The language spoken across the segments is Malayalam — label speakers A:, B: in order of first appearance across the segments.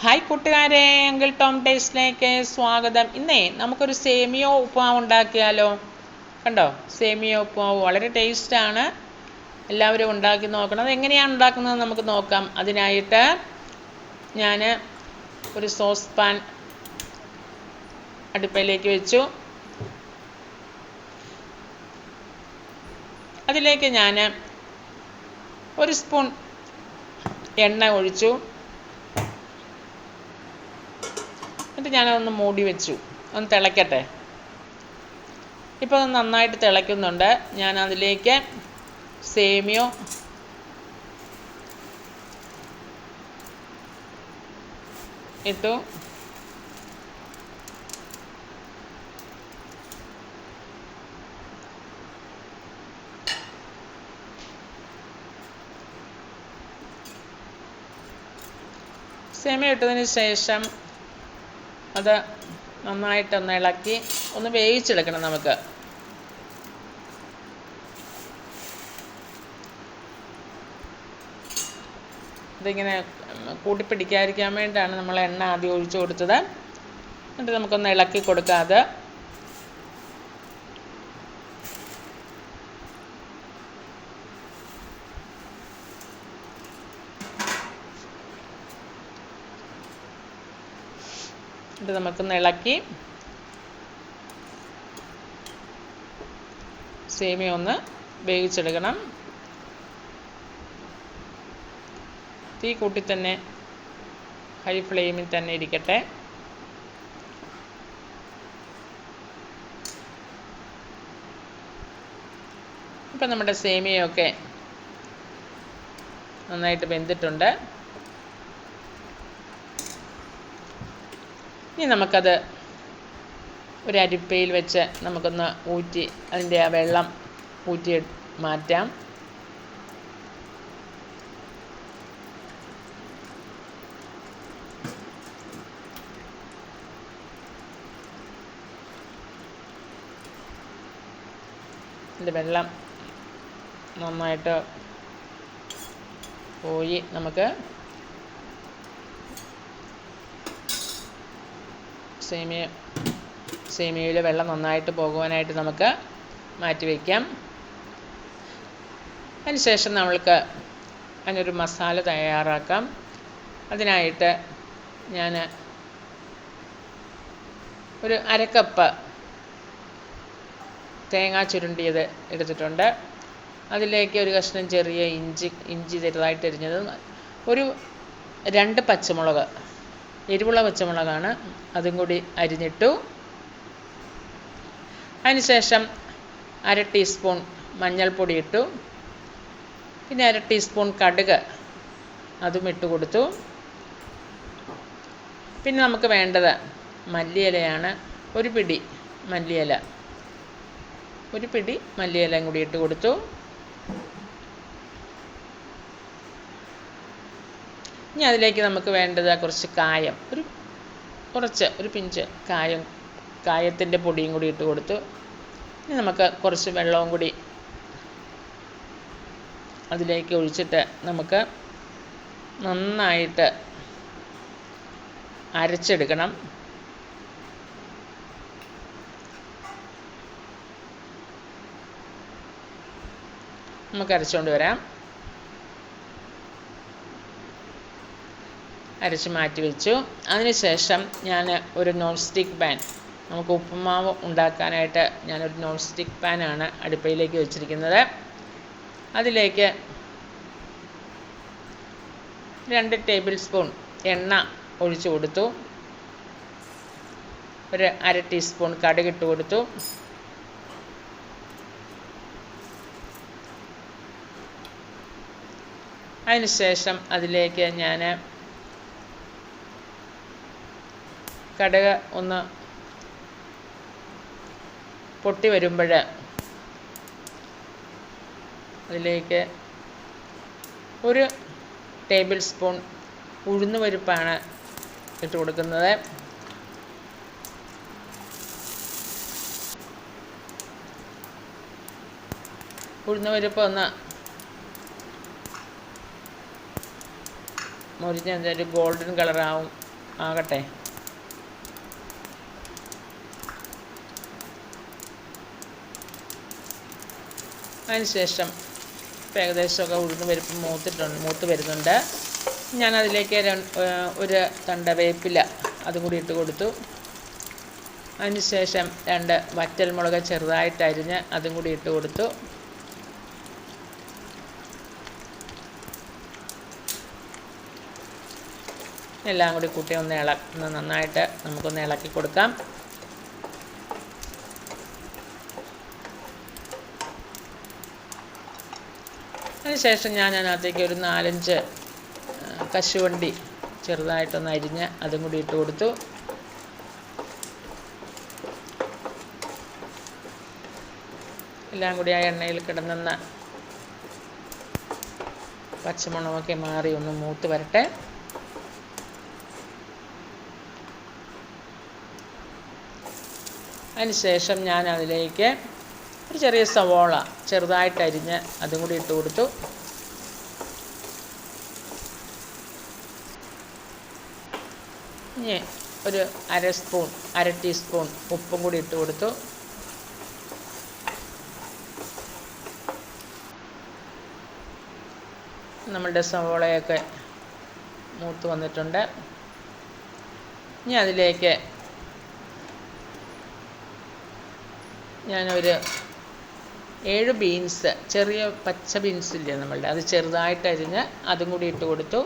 A: ഹായ് കൂട്ടുകാരെ. അങ്കിൾ ടോം ടേസ്റ്റിലേക്ക് സ്വാഗതം. ഇന്നേ നമുക്കൊരു സേമിയോ ഉപ്പുമാവ് ഉണ്ടാക്കിയാലോ? കണ്ടോ? സേമിയോ ഉപ്പുമാവ് വളരെ ടേസ്റ്റാണ് എല്ലാവരും ഉണ്ടാക്കി നോക്കണം. അത് എങ്ങനെയാണ് ഉണ്ടാക്കുന്നത് നമുക്ക് നോക്കാം. അതിനായിട്ട് ഞാൻ ഒരു സോസ് പാൻ അടുപ്പയിലേക്ക് വെച്ചു. അതിലേക്ക് ഞാൻ ഒരു സ്പൂൺ എണ്ണ ഒഴിച്ചു. എന്നിട്ട് ഞാനതൊന്ന് മൂടി വെച്ചു. ഒന്ന് തിളയ്ക്കട്ടെ ഇപ്പോൾ അത് നന്നായിട്ട് തിളയ്ക്കുന്നുണ്ട്. ഞാൻ അതിലേക്ക് സേമിയോ ഇട്ടു. സേമിയ ഇട്ടതിന് ശേഷം അത് നന്നായിട്ടൊന്ന് ഇളക്കി ഒന്ന് വേവിച്ചെടുക്കണം നമുക്ക്. ഇതിങ്ങനെ കൂട്ടിപ്പിടിക്കാതിരിക്കാൻ വേണ്ടിയിട്ടാണ് നമ്മൾ എണ്ണ ആദ്യം ഒഴിച്ചു കൊടുത്തത്. എന്നിട്ട് നമുക്കൊന്ന് ഇളക്കി കൊടുക്കാതെ ഇത് നമുക്കൊന്ന് ഇളക്കി. സേമിയ ഒന്ന് വേവിച്ചെടുക്കണം. തീ കൂട്ടി തന്നെ ഹൈ ഫ്ലെയിമിൽ തന്നെ ഇരിക്കട്ടെ. ഇപ്പം നമ്മുടെ സേമിയയൊക്കെ നന്നായിട്ട് വെന്തിട്ടുണ്ട്. ഇനി നമുക്കത് ഒരു അരിപ്പയിൽ വെച്ച് നമുക്കൊന്ന് ഊറ്റി അതിന്റെ ആ വെള്ളം ഊറ്റി മാറ്റാം. ഇതിന്റെ വെള്ളം നന്നായിട്ട് പോയി നമുക്ക് സേമിയ സേമിയയിൽ വെള്ളം നന്നായിട്ട് പോകുവാനായിട്ട് നമുക്ക് മാറ്റി വയ്ക്കാം. അതിനുശേഷം നമ്മൾക്ക് അതിനൊരു മസാല തയ്യാറാക്കാം. അതിനായിട്ട് ഞാൻ ഒരു അരക്കപ്പ് തേങ്ങാ ചുരുണ്ടിയത് എടുത്തിട്ടുണ്ട്. അതിലേക്ക് ഒരു കഷ്ണം ചെറിയ ഇഞ്ചി ഇഞ്ചി ചെറുതായിട്ട് എരിഞ്ഞത് ഒരു രണ്ട് പച്ചമുളക് എരിവുള്ള പച്ചമുളകാണ്. അതും കൂടി അരിഞ്ഞിട്ടു. അതിനുശേഷം അര ടീസ്പൂൺ മഞ്ഞൾപ്പൊടി ഇട്ടു. പിന്നെ അര ടീസ്പൂൺ കടുക് അതും ഇട്ട് കൊടുത്തു. പിന്നെ നമുക്ക് വേണ്ടത് മല്ലിയിലയാണ്. ഒരു പിടി മല്ലിയില. ഒരു പിടി മല്ലിയിലയും കൂടി ഇട്ട് കൊടുത്തു. ഇനി അതിലേക്ക് നമുക്ക് വേണ്ടത് കുറച്ച് കായം. ഒരു കുറച്ച് ഒരു പിഞ്ച് കായം കായത്തിന്റെ പൊടിയും കൂടി ഇട്ട് കൊടുത്തു ഇനി നമുക്ക് കുറച്ച് വെള്ളവും കൂടി അതിലേക്ക് ഒഴിച്ചിട്ട് നമുക്ക് നന്നായിട്ട് അരച്ചെടുക്കണം. നമുക്ക് അരച്ചുകൊണ്ട് വരാം. അരച്ച് മാറ്റി വെച്ചു. അതിനുശേഷം ഞാൻ ഒരു നോൺ സ്റ്റിക്ക് പാൻ നമുക്ക് ഉപ്പുമാവ് ഉണ്ടാക്കാനായിട്ട് ഞാനൊരു നോൺ സ്റ്റിക്ക് പാനാണ് അടുപ്പയിലേക്ക് വെച്ചിരിക്കുന്നത്. അതിലേക്ക് രണ്ട് ടേബിൾ സ്പൂൺ എണ്ണ ഒഴിച്ചു കൊടുത്തു. ഒരു അര ടീസ്പൂൺ കടുകിട്ട് കൊടുത്തു. അതിനുശേഷം അതിലേക്ക് ഞാൻ കടുക് ഒന്ന് പൊട്ടി വരുമ്പോൾ അതിലേക്ക് ഒരു ടേബിൾ സ്പൂൺ ഉഴുന്ന് പരിപ്പാണ് ഇട്ട് കൊടുക്കുന്നത്. ഉഴുന്ന് പരിപ്പ് ഒന്ന് മുരിഞ്ഞ ഒരു ഗോൾഡൻ കളറാവും ആകട്ടെ. അതിനുശേഷം ഇപ്പം ഏകദേശമൊക്കെ ഉഴുന്ന് പരിപ്പ് മൂത്തിട്ടുണ്ട് മൂത്ത് വരുന്നുണ്ട്. ഞാനതിലേക്ക് ഒരു തണ്ട വേപ്പില അതും കൂടി ഇട്ട് കൊടുത്തു. അതിനുശേഷം രണ്ട് വറ്റൽമുളക് ചെറുതായിട്ട് അരിഞ്ഞ് അതും കൂടി ഇട്ട് കൊടുത്തു. എല്ലാം കൂടി കൂട്ടി ഒന്ന് ഇളക്കുന്ന നന്നായിട്ട് നമുക്കൊന്ന് ഇളക്കി കൊടുക്കാം. അതിനുശേഷം ഞാൻ അതിനകത്തേക്ക് ഒരു നാലഞ്ച് കശുവണ്ടി ചെറുതായിട്ടൊന്ന് അരിഞ്ഞ് അതും കൂടി ഇട്ട് കൊടുത്തു. എല്ലാം കൂടി ആ എണ്ണയിൽ കിടന്നെന്ന പച്ചമുളകൊക്കെ മാറി ഒന്ന് മൂത്ത് വരട്ടെ. അതിനുശേഷം ഞാൻ അതിലേക്ക് ഒരു ചെറിയ സവോള ചെറുതായിട്ട് അരിഞ്ഞ് അതും കൂടി ഇട്ട് കൊടുത്തു. ഇനി ഒരു അര സ്പൂൺ അര ടീസ്പൂൺ ഉപ്പും കൂടി ഇട്ട് കൊടുത്തു. നമ്മളുടെ സവോളയൊക്കെ മൂത്ത് വന്നിട്ടുണ്ട്. ഇനി അതിലേക്ക് ഞാനൊരു ഏഴ് ബീൻസ് ചെറിയ പച്ച ബീൻസ് ഇല്ലേ നമ്മളുടെ? അത് ചെറുതായിട്ട് അരിഞ്ഞ് അതും കൂടി ഇട്ട് കൊടുത്തു.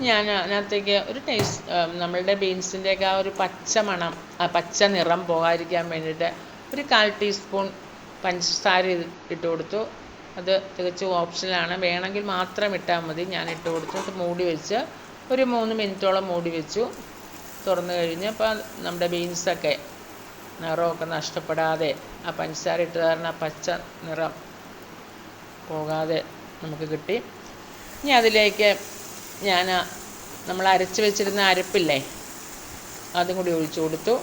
A: ഞാൻ അതിനകത്തേക്ക് ഒരു ടേസ്റ്റ് നമ്മളുടെ ബീൻസിന്റെയൊക്കെ ആ ഒരു പച്ച മണം ആ പച്ച നിറം പോകാതിരിക്കാൻ വേണ്ടിയിട്ട് ഒരു കാൽ ടീസ്പൂൺ പഞ്ചസാര ഇട്ട് കൊടുത്തു. അത് തികച്ചും ഓപ്ഷനാണ് വേണമെങ്കിൽ മാത്രം ഇട്ടാൽ മതി. ഞാൻ ഇട്ട് കൊടുത്തു. അത് മൂടി വെച്ച് ഒരു മൂന്ന് മിനിറ്റോളം മൂടി വെച്ചു. തുറന്നു കഴിഞ്ഞ് അപ്പോൾ നമ്മുടെ ബീൻസൊക്കെ നിറമൊക്കെ നഷ്ടപ്പെടാതെ ആ പഞ്ചസാര ഇട്ട് കാരണം പച്ച നിറം പോകാതെ നമുക്ക് കിട്ടി. ഇനി അതിലേക്ക് ഞാൻ നമ്മൾ അരച്ച് വെച്ചിരുന്ന അരപ്പില്ലേ അതും കൂടി ഒഴിച്ചു കൊടുത്തു.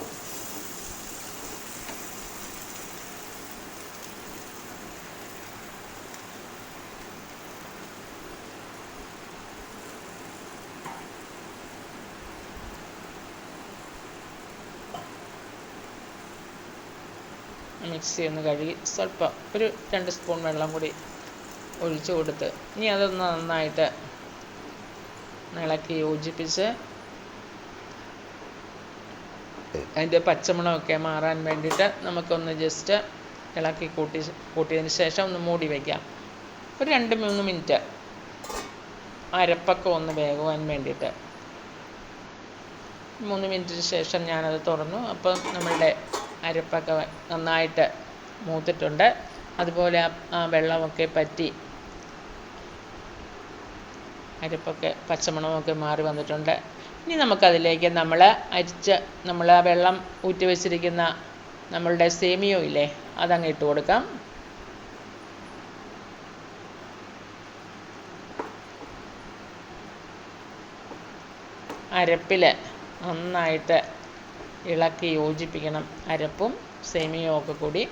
A: മിക്സി ഒന്ന് കഴുകി സ്വല്പം ഒരു രണ്ട് സ്പൂൺ വെള്ളം കൂടി ഒഴിച്ചു കൊടുത്ത് ഇനി അതൊന്ന് നന്നായിട്ട് ഇളക്കി യോജിപ്പിച്ച് അതിന്റെ പച്ചമണമൊക്കെ മാറാൻ വേണ്ടിയിട്ട് നമുക്കൊന്ന് ജസ്റ്റ് ഇളക്കി കൂട്ടി കൂട്ടിയതിന് ശേഷം ഒന്ന് മൂടി വയ്ക്കാം ഒരു രണ്ട് മൂന്ന് മിനിറ്റ് അരപ്പൊക്കെ ഒന്ന് വേകുവാൻ വേണ്ടിയിട്ട്. മൂന്ന് മിനിറ്റിന് ശേഷം ഞാനത് തുറന്നു. അപ്പം നമ്മളുടെ അരപ്പൊക്കെ നന്നായിട്ട് മൂത്തിട്ടുണ്ട്. അതുപോലെ ആ വെള്ളമൊക്കെ പറ്റി അരപ്പൊക്കെ പച്ചമണമൊക്കെ മാറി വന്നിട്ടുണ്ട്. ഇനി നമുക്കതിലേക്ക് നമ്മൾ അരിച്ച് നമ്മൾ ആ വെള്ളം ഊറ്റി വെച്ചിരിക്കുന്ന നമ്മളുടെ സേമിയോ ഇല്ലേ അതങ്ങ് ഇട്ട് കൊടുക്കാം. അരപ്പിൽ നന്നായിട്ട് ഇളക്കി യോജിപ്പിക്കണം. അരപ്പും സേമിയയും ഒക്കെ കൂടി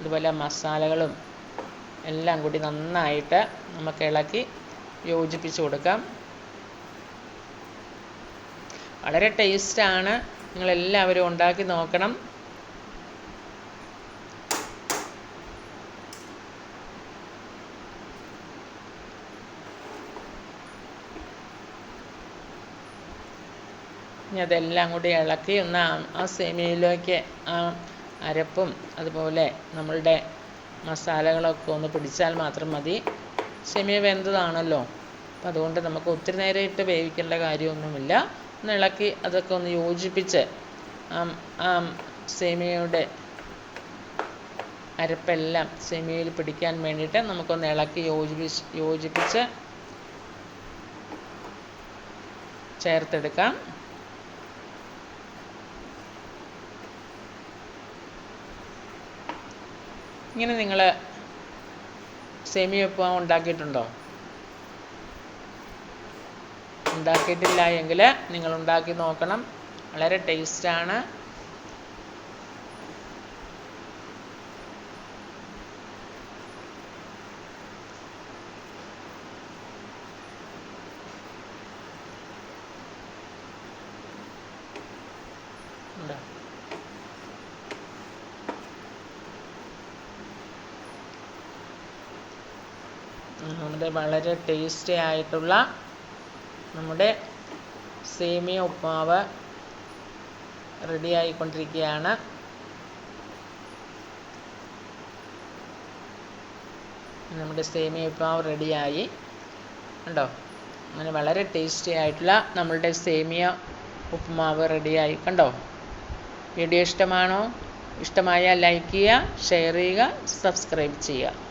A: അതുപോലെ മസാലകളും എല്ലാം കൂടി നന്നായിട്ട് നമുക്ക് ഇളക്കി യോജിപ്പിച്ച് കൊടുക്കാം. വളരെ ടേസ്റ്റാണ് നിങ്ങളെല്ലാവരും ഉണ്ടാക്കി നോക്കണം. ഇനി അതെല്ലാം കൂടി ഇളക്കി ഒന്ന് ആ സേമിയയിലേക്ക് ആ അരപ്പും അതുപോലെ നമ്മളുടെ മസാലകളൊക്കെ ഒന്ന് പിടിച്ചാൽ മാത്രം മതി. സേമിയ വെന്തതാണല്ലോ. അപ്പം അതുകൊണ്ട് നമുക്ക് ഒത്തിരി നേരം ഇട്ട് വേവിക്കേണ്ട കാര്യമൊന്നുമില്ല. ഒന്ന് ഇളക്കി അതൊക്കെ ഒന്ന് യോജിപ്പിച്ച് ആ സേമിയയുടെ അരപ്പെല്ലാം സേമിയയിൽ പിടിക്കാൻ വേണ്ടിയിട്ട് നമുക്കൊന്ന് ഇളക്കി യോജിപ്പിച്ച് യോജിപ്പിച്ച് ചേർത്തെടുക്കാം. ഇങ്ങനെ നിങ്ങൾ സെമി വിഭവം ഉണ്ടാക്കിയിട്ടുണ്ടോ? ഉണ്ടാക്കിയിട്ടില്ല എങ്കിൽ നിങ്ങൾ ഉണ്ടാക്കി നോക്കണം. വളരെ ടേസ്റ്റാണ് ഉണ്ടാകും നമ്മുടെ വളരെ ടേസ്റ്റി ആയിട്ടുള്ള നമ്മുടെ സേമിയ ഉപ്മാവ് റെഡി ആയിക്കൊണ്ടിരിക്കുകയാണ്. നമ്മുടെ സേമിയ ഉപ്മാവ് റെഡിയായി ഉണ്ടോ അങ്ങനെ വളരെ ടേസ്റ്റി ആയിട്ടുള്ള നമ്മളുടെ സേമിയ ഉപ്മാവ് റെഡിയായി കണ്ടോ? വീഡിയോ ഇഷ്ടമാണോ? ഇഷ്ടമായാൽ ലൈക്ക് ചെയ്യുക ഷെയർ ചെയ്യുക സബ്സ്ക്രൈബ് ചെയ്യുക.